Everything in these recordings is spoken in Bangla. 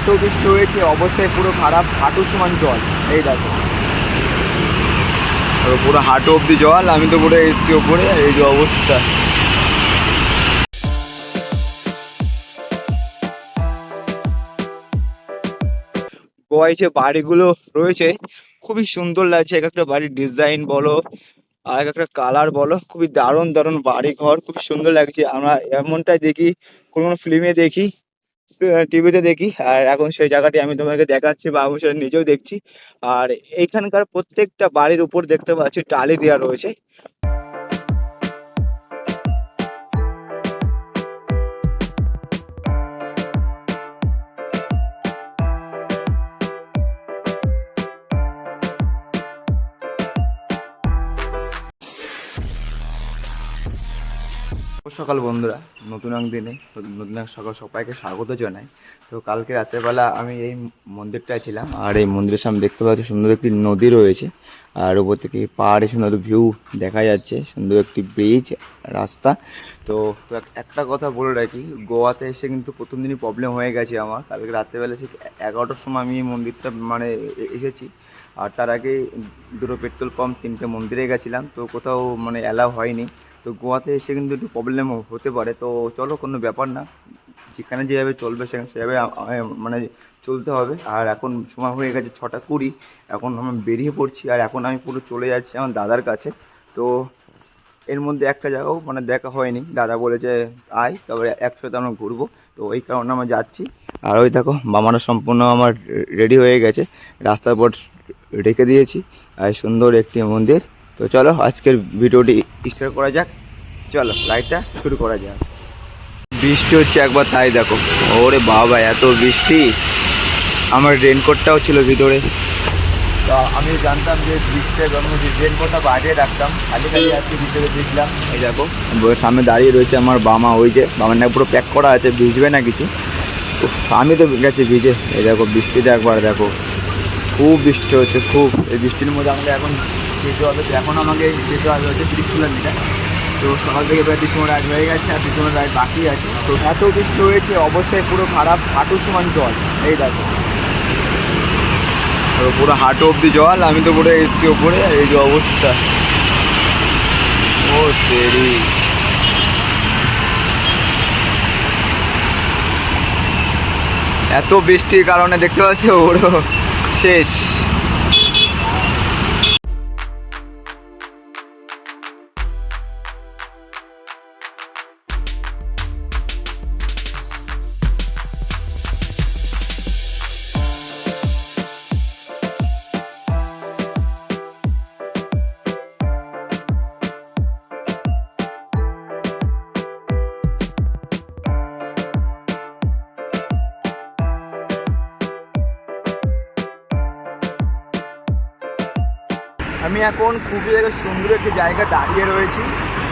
এত বৃষ্টি হয়েছে, অবস্থায় পুরো খারাপ হাঁটু সমান জল। এই দেখো। পুরো হাঁটু অব্দি জল, আমি তো পুরো এসছি ওপরে, এই যে অবস্থা। গোয়ায় যে বাড়িগুলো রয়েছে, খুবই সুন্দর লাগছে, এক একটা বাড়ির ডিজাইন বলো, আর এক একটা কালার বলো, খুবই দারুণ দারুণ বাড়ি ঘর খুব সুন্দর লাগছে। আমরা এমনটাই দেখি, কোনো কোনো ফিল্মে দেখি টিভিতে দেখি। আর এখন সেই জায়গাটি আমি তোমাকে দেখাচ্ছি বা আমি সেটা নিজেও দেখছি। আর এখানকার প্রত্যেকটা বাড়ির উপর দেখতে পাচ্ছি টালি দেওয়া রয়েছে। সকাল বন্ধুরা, নতুন এক দিনে, নতুন এক সকাল সবাইকে স্বাগত জানাই। তো কালকে রাত্রেবেলা আমি এই মন্দিরটায় ছিলাম, আর এই মন্দিরের সামনে দেখতে পাচ্ছি সুন্দর একটি নদী রয়েছে, আর ওপর থেকে পাহাড়ে সুন্দর ভিউ দেখা যাচ্ছে, সুন্দর একটি ব্রিজ রাস্তা। তো এক- একটা কথা বলে রাখি, গোয়াতে এসে কিন্তু প্রথম দিনই প্রবলেম হয়ে গেছে আমার। কালকে রাত্রেবেলা ঠিক এগারোটার সময় আমি এই মন্দিরটা মানে এসেছি, আর তার আগে দুটো পেট্রোল পাম্প তিনটে মন্দিরে গেছিলাম, তো কোথাও মানে অ্যালাউ হয়নি। তো গোয়াতে এসে কিন্তু একটু প্রবলেম হতে পারে। তো চলো, কোনো ব্যাপার না। যেখানে যেভাবে চলবে, সেখানে সেভাবে মানে চলতে হবে। আর এখন সময় হয়ে গেছে ছটা কুড়ি। এখন আমি বেরিয়ে পড়ছি। আর এখন আমি পুরো চলে যাচ্ছি আমার দাদার কাছে। তো এর মধ্যে একটা জায়গাও মানে দেখা হয়নি। দাদা বলেছে, আয়, তবে একসাথে আমরা ঘুরবো। তো ওই কারণে আমরা যাচ্ছি। আর ওই দেখো বামানো সম্পূর্ণ আমার রেডি হয়ে গেছে। রাস্তার পর রেখে দিয়েছি। আর সুন্দর একটি মন্দির। তো চলো, আজকের ভিডিওটি স্টার্ট করা যাক। চলো লাইটটা শুরু করা যাক। বৃষ্টি হচ্ছে একবার, তাই দেখো। ওরে বাবা, এত বৃষ্টি। আমার রেনকোটটাও ছিল ভিতরে। আমি জানতাম যে বৃষ্টির আমি রেনকোটটা বাইরে রাখতাম, খালি খালি আজকে ভিতরে দেখলাম। এই দেখো সামনে দাঁড়িয়ে রয়েছে আমার বামা, ওই যে বামার না পুরো প্যাক করা আছে, ভিজবে না কিছু? আমি তো গেছি ভিজে। এই দেখো, বৃষ্টিটা একবার দেখো। খুব বৃষ্টি হচ্ছে, খুব। এই বৃষ্টির মধ্যে আমাকে এখন যেতে হবে, তো এখন আমাকে যেতে হবে হচ্ছে তিরিশ কিলোমিটার, তো সকাল থেকে প্রায় দুশো রাইড হয়ে গেছে আর দুশো রাইড বাকি আছে। তো এত বৃষ্টি হয়েছে, অবস্থায় পুরো খারাপ হাঁটু সমান জল। এই দেখো। তো পুরো হাঁটু অব্দি জল, আমি তো পুরো এসছি ওপরে, এই যে অবস্থা। ও তেরি এত বৃষ্টির কারণে দেখতে পাচ্ছ, ওরও শেষ। আমি এখন খুবই একটা সুন্দর একটি জায়গা দাঁড়িয়ে রয়েছি।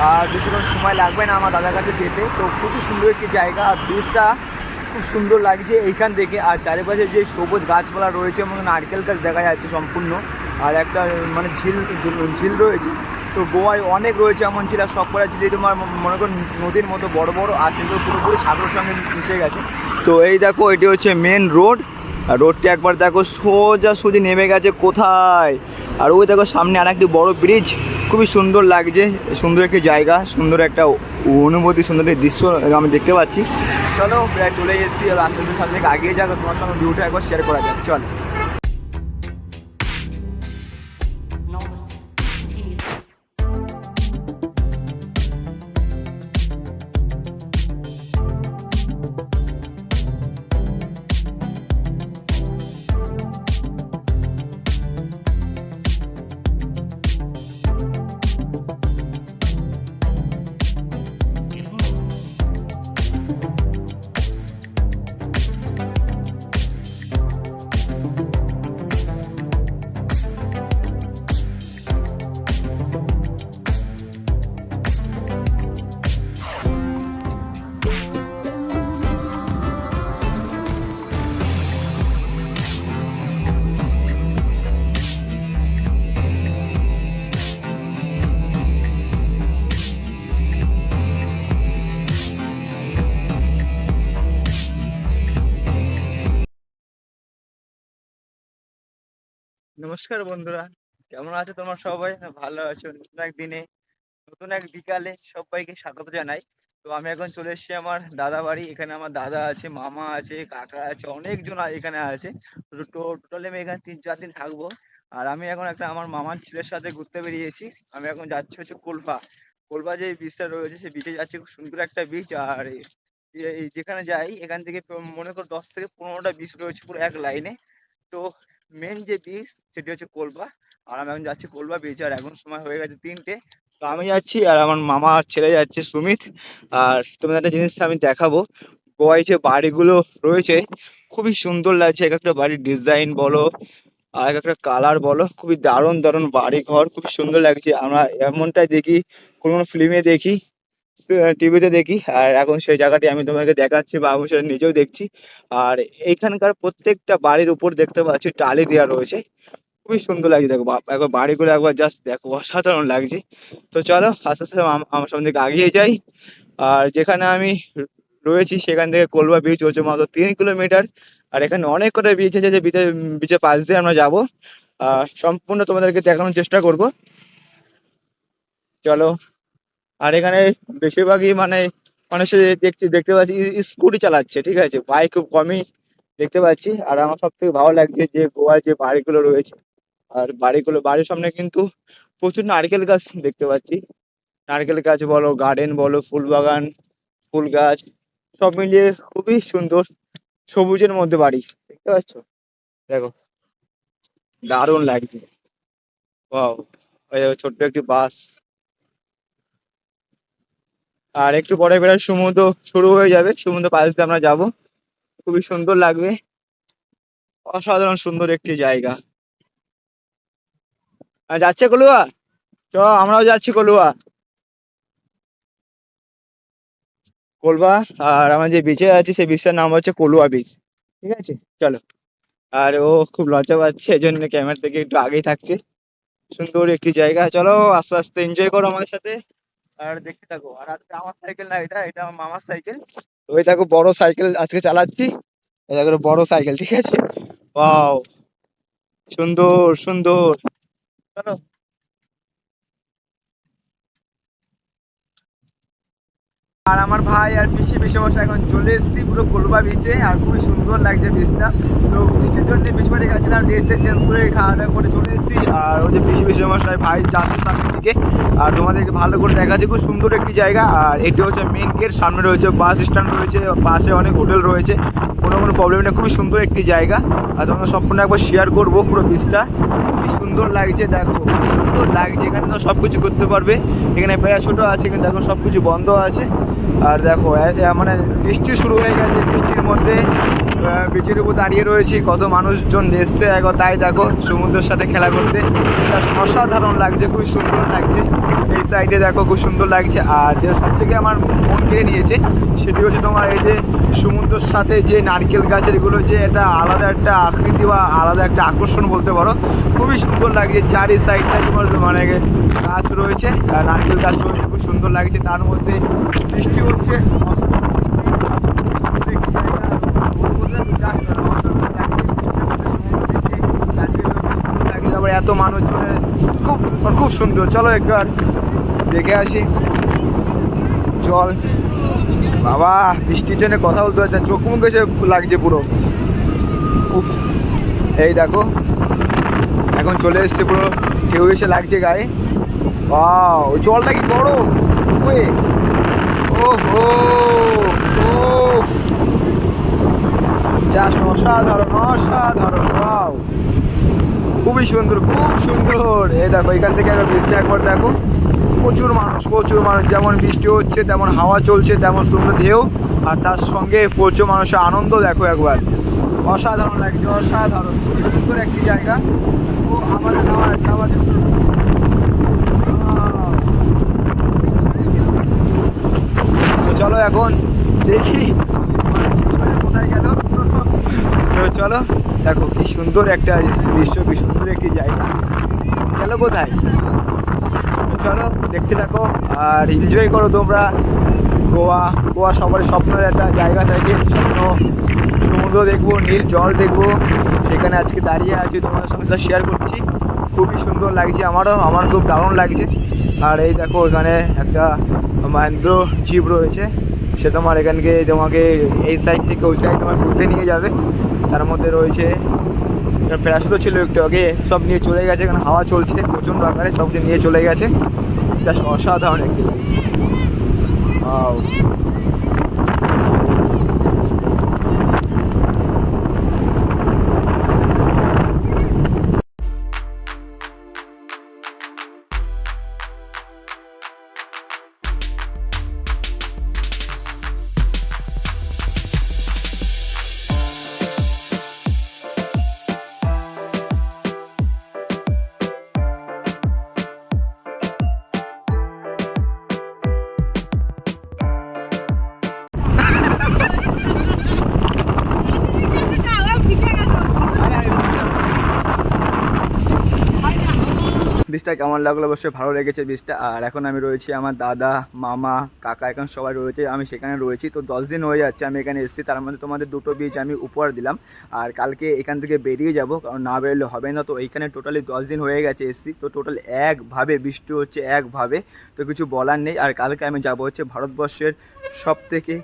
আর বেশি কোনো সময় লাগবে না আমার দাদার কাছে যেতে। তো খুবই সুন্দর একটি জায়গা। আর ব্রিজটা খুব সুন্দর লাগছে এইখান থেকে। আর চারিপাশে যে সবুজ গাছপালা রয়েছে এবং নারকেল গাছ দেখা যাচ্ছে সম্পূর্ণ। আর একটা মানে ঝিল, ঝিল- ঝিল রয়েছে। তো গোয়ায় অনেক রয়েছে এমন ঝিল আর সব করা ঝিলে তোমার মনে করো নদীর মতো বড় বড় আর সেগুলো পুরোপুরি সাগরের সঙ্গে মিশে গেছে। তো এই দেখো, এটি হচ্ছে মেন রোড আর রোডটি একবার দেখো, সোজা সোজি নেমে গেছে কোথায়? আর ওই দেখো সামনে আর একটি বড় ব্রিজ খুবই সুন্দর লাগছে, সুন্দর একটি জায়গা, সুন্দর একটা অনুভূতি, সুন্দর একটি দৃশ্য আমি দেখতে পাচ্ছি। চলো প্রায় চলে এসেছি, আর আস্তে আস্তে সামনে আগিয়ে যাক তোমার সঙ্গে ভিউটা একবার শেয়ার করা যাক, চল। নমস্কার বন্ধুরা, কেমন আছো তোমার সবাই? ভালো আছো, নতুন এক দিনে, নতুন এক বিকালে সবাইকে স্বাগত জানাই। তো আমি এখন চলে এসেছি আমার দাদা বাড়ি, এখানে আমার দাদা আছে, মামা আছে, কাকা আছে, অনেকজন এখানে আছে। টোটালি আমি এখানে তিন, চার দিন থাকব। আর আমি এখন একটা আমার মামার ছেলের সাথে ঘুরতে বেরিয়েছি। আমি এখন যাচ্ছি হচ্ছে কোলফা। কোলফা যে বিচটা রয়েছে, সেই বিচে যাচ্ছি, খুব সুন্দর একটা বিচ আর যেখানে যাই, এখান থেকে মনে করো দশ থেকে পনেরোটা বিচ রয়েছে পুরো এক লাইনে তো মেন যে বিচ সেটি হচ্ছে কোলবা। আর আমি এখন যাচ্ছি কোলবা বিচ আর এখন সময় হয়ে গেছে তিনটে। তো আমি যাচ্ছি আর আমার মামা আর ছেলে যাচ্ছে, সুমিত। আর তোমাদের একটা জিনিস আমি দেখাবো। গোয়ায় যে বাড়িগুলো রয়েছে, খুবই সুন্দর লাগছে। এক একটা বাড়ির ডিজাইন বলো, আর এক একটা কালার বলো, খুবই দারুণ দারুণ বাড়ি ঘর খুবই সুন্দর লাগছে। আমরা এমনটাই দেখি, কোনো কোনো ফিল্মে দেখি। টিভিতে দেখি। আর এখন সেই জায়গাটি আমি তোমাকে দেখাচ্ছি বা আমি সেটা নিজেও দেখছি। আর এইখানকার প্রত্যেকটা বাড়ির উপর দেখতে পাচ্ছি টালি দেওয়া রয়েছে। খুবই সুন্দর লাগছে, দেখো একবার বাড়িগুলো একবার জাস্ট দেখো, অসাধারণ লাগছে। তো চলো, আস্তে আস্তে আমার সামনে দিকে আগিয়ে যাই। আর যেখানে আমি রয়েছি, সেখান থেকে কোলবা বিচ হচ্ছে মাত্র তিন কিলোমিটার আর এখানে অনেক কটা বিচ আছে যে বিচে বিচের পাশ দিয়ে আমরা যাব। সম্পূর্ণ তোমাদেরকে দেখানোর চেষ্টা করব। চলো। আর এখানে বেশিরভাগই মানে মানুষের দেখছি, দেখতে পাচ্ছি স্কুটি চালাচ্ছে, ঠিক আছে? বাইক খুব কমই দেখতে পাচ্ছি। আর আমার সব থেকে ভালো লাগছে যে গোয়ার যে বাড়িগুলো রয়েছে, আর বাড়িগুলো, বাড়ির সামনে কিন্তু প্রচুর নারকেল গাছ দেখতে পাচ্ছি। নারকেল গাছ বলো, গার্ডেন বলো, ফুল বাগান, ফুল গাছ, সব মিলিয়ে খুবই সুন্দর সবুজের মধ্যে বাড়ি, দেখতে পাচ্ছ? দেখো, দারুণ লাগছে। ছোট্ট একটি বাস। আর একটু পরে বেড়ার সমুদ্র শুরু হয়ে যাবে, সমুদ্র পাশ দিয়ে আমরা যাব। খুবই সুন্দর লাগবে। অসাধারণ সুন্দর একটি জায়গা। যাচ্ছে কলুয়া? চ, আমরাও যাচ্ছি কলুয়া। কলবা আর আমার যে বিচে আছে, সেই বিচটার নাম হচ্ছে কলুয়া বিচ ঠিক আছে? চলো। আর ও খুব লজ্জা পাচ্ছে এই জন্য ক্যামেরা থেকে একটু আগেই থাকছে। সুন্দর একটি জায়গা। চলো, আস্তে আস্তে এনজয় করো আমাদের সাথে। আর দেখতে থাকো। আর আজকে আমার সাইকেল না এটা এটা আমার মামার সাইকেল ওই দেখো বড় সাইকেল আজকে চালাচ্ছি। এই দেখো বড় সাইকেল ঠিক আছে? ওয়াও সুন্দর সুন্দর। চলো। আর আমার ভাই আর পিসি পিসে বসে এখন চলে এসেছি, পুরো কোলবা বিচে আর খুবই সুন্দর লাগছে বিচটা তো বৃষ্টির জন্য বেশিবারে গেছিলাম ড্রেসটা চেঞ্জ করে খাওয়া দাওয়া করে চলে এসেছি। আর ওই যে পিসি পিসে মশাই ভাই যাচ্ছে সামনের দিকে। আর তোমাদেরকে ভালো করে দেখাচ্ছি, খুব সুন্দর একটি জায়গা। আর এটি হচ্ছে মেন গেট সামনে রয়েছে বাস স্ট্যান্ড রয়েছে, পাশে অনেক হোটেল রয়েছে। কোনো কোনো প্রবলেম নেই, খুবই সুন্দর একটি জায়গা। আর তোমাকে সম্পূর্ণ একবার শেয়ার করব পুরো বিচটা খুবই সুন্দর লাগছে, দেখো সুন্দর লাগছে। এখানে তো সব কিছু করতে পারবে। এখানে প্যারাশুটও আছে, কিন্তু এখন সব কিছু বন্ধ আছে। আর দেখো মানে বৃষ্টি শুরু হয়ে গেছে বৃষ্টির মধ্যে বিচের উপর দাঁড়িয়ে রয়েছি। কত মানুষজন এসছে একবার তাই দেখো, সমুদ্রের সাথে খেলা করতে। অসাধারণ লাগছে, খুবই সুন্দর লাগছে। এই সাইডে দেখো, খুব সুন্দর লাগছে। আর যেটা সব থেকে আমার মন কেড়ে নিয়েছে, সেটি হচ্ছে তোমার এই যে সমুদ্রের সাথে যে নারকেল গাছের এগুলো যে এটা আলাদা একটা আকৃতি বা আলাদা একটা আকর্ষণ বলতে পারো, খুবই সুন্দর লাগছে। চারি সাইডটা তোমার মানে গাছ রয়েছে, আর নারকেল গাছ রয়েছে, খুব সুন্দর লাগছে। তার মধ্যে বৃষ্টি হচ্ছে তারপরে এত মানুষজনের খুব খুব সুন্দর। চলো একবার দেখে আসি। জল। বাবা বৃষ্টির জন্য কথা বলতে পারছি না, চোখ মুখ এসে লাগছে পুরো। উফ এই দেখো। এখন চলে এসছে পুরো। ঢেউ এসে লাগছে গায়ে। ওই জলটা কি বড় ওয়ে। ও হো ও জাস্ট অসাধারণ অসাধারণ। ওয়াও। খুবই সুন্দর, খুব সুন্দর। এই দেখো, এখান থেকে একবার বৃষ্টি একবার দেখো। প্রচুর মানুষ প্রচুর মানুষ, যেমন বৃষ্টি হচ্ছে, তেমন হাওয়া চলছে, তেমন সুন্দর ঢেউ। আর তার সঙ্গে প্রচুর মানুষের আনন্দ, দেখো একবার। অসাধারণ লাগছে, অসাধারণ। খুবই সুন্দর একটি জায়গা। ও, আমাদের আছে আমাদের চলো এখন দেখি, কোথায় গেল। চলো। দেখো কি সুন্দর একটা দৃশ্য, কি সুন্দর একটি জায়গা। গেল কোথায়? চলো, দেখতে থাকো আর এনজয় করো তোমরা। গোয়া গোয়া সবার স্বপ্নের একটা জায়গা থাকে। স্বপ্ন, সমুদ্র দেখব, নীল জল দেখব। সেখানে আজকে দাঁড়িয়ে আছি, তোমাদের সঙ্গে সেটা শেয়ার করছি। খুবই সুন্দর লাগছে আমারও আমার খুব দারুণ লাগছে। আর এই দেখো, এখানে একটা মহেন্দ্র জিপ রয়েছে। সে তোমার এখানকে তোমাকে এই সাইড থেকে ওই সাইড তোমার ঘুরতে নিয়ে যাবে। তার মধ্যে রয়েছে। প্যারাসুটও ছিল একটু আগে, সব নিয়ে চলে গেছে, এখানে হাওয়া চলছে প্রচণ্ড আকারে, সব নিয়ে চলে গেছে। যা অসাধারণ একটি বীজটা কেমন লাগল? অবশ্যই ভালো লেগেছে বীজটা। আর এখন আমি রয়েছি আমার দাদা, মামা, কাকা এখন সবাই রয়েছে, আমি সেখানে রয়েছি। তো দশ দিন হয়ে যাচ্ছে আমি এখানে এসেছি, তার মধ্যে তোমাদের দুটো বীজ আমি উপহার দিলাম। আর কালকে এখান থেকে বেরিয়ে যাব, কারণ না বেরোলে হবে না। তো এইখানে টোটালি দশ দিন হয়ে গেছে এসেছি। তো টোটাল একভাবে, বৃষ্টি হচ্ছে একভাবে, তো কিছু বলার নেই। আর কালকে আমি যাব হচ্ছে ভারতবর্ষের সব থেকে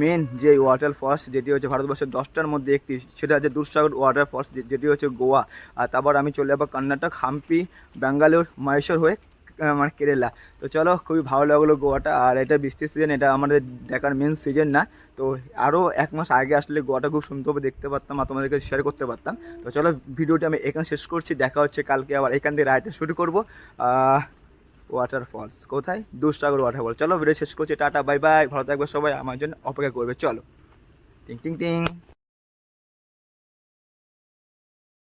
মেন যে ওয়াটার ফলস যেটি হচ্ছে ভারতবর্ষের দশটার মধ্যে একটি, সেটা হচ্ছে দুধসাগর ওয়াটার ফলস যেটি হচ্ছে গোয়া। আর তারপর আমি চলে যাব কর্ণাটক, হাম্পি, ব্যাঙ্গালোর, মহেশ্বর হয়ে আমার মানে কেরালা। তো চলো, খুবই ভালো লাগল গোয়াটা। আর এটা বৃষ্টির সিজন এটা আমাদের দেখার মেন সিজন না। তো আরও এক মাস আগে আসলে গোয়াটা খুব সুন্দরভাবে দেখতে পারতাম আর তোমাদেরকে শেয়ার করতে পারতাম। তো চলো, ভিডিওটি আমি এখানে শেষ করছি। দেখা হচ্ছে কালকে আবার এখান থেকে রাইডটা শুরু করব। ওয়াটার ফলস কোথায়? দুষ্টাগর ওয়াটার ফলস চলো ভিডিও শেষ করছি, টাটা বাই বাই ভালো থাকবে সবাই, আমার জন্য অপেক্ষা করবে। চলো। টিং টিং টিং।